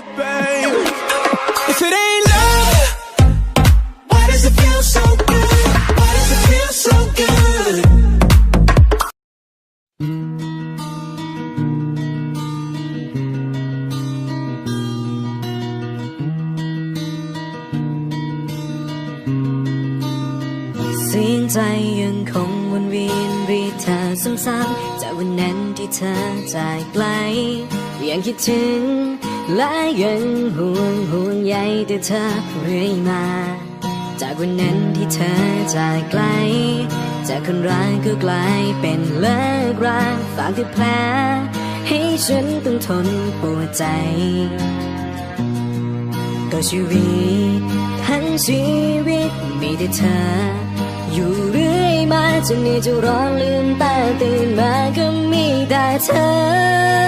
สียงใจยังคงวนเวียนรีเธอซ้ำๆจากวันนั้นที่เธอจากไกลยังคิดถึง และยังห่วงห่วงใยแต่เธอเรื่อยมา จากวันนั้นที่เธอจากไกล จากคนรักก็กลายเป็นเลิกราฝากที่แผลให้ฉันต้องทนปวดใจ ก็ชีวิตทั้งชีวิตมีแต่เธอ อยู่เรื่อยมาจนนี่จะร้อนลืมตาตื่นมาก็มีแต่เธอ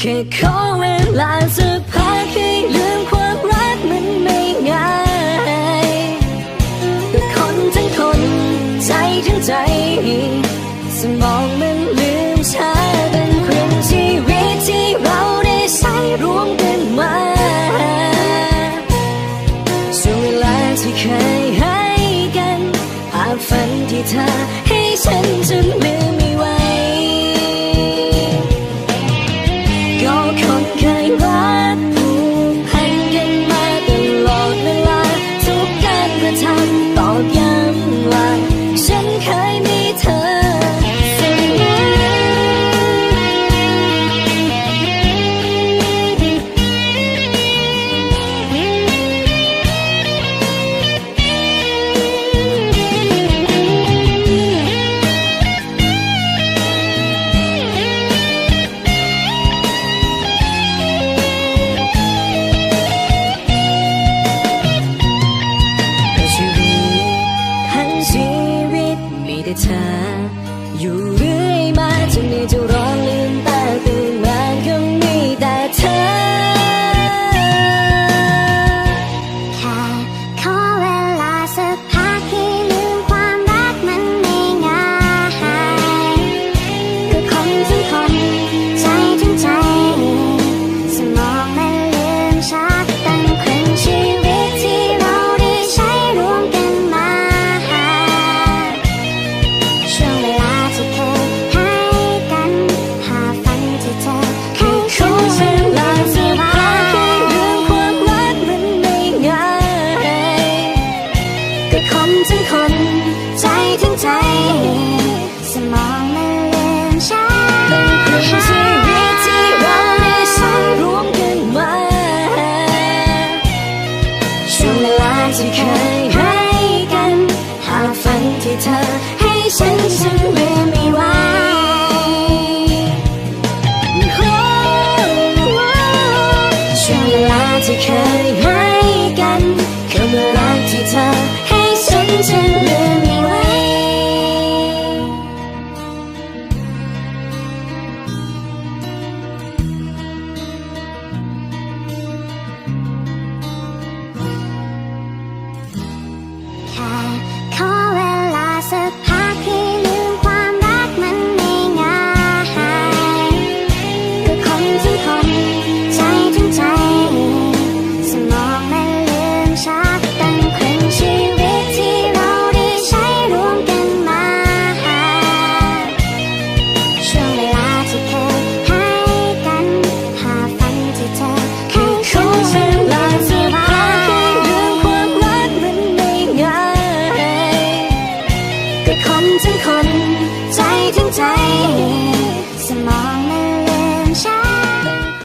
แค่ขอเวลาสักพักให้ลืมความรักมันไม่ง่ายก็คนทั้งคน ใจทั้งใจ สมองมันลืมช้าเป็นครึ่งชีวิตที่เราได้ใช้ร่วมกันมาช่วงเวลาที่เคยให้กันภาพฝันที่เธอ เว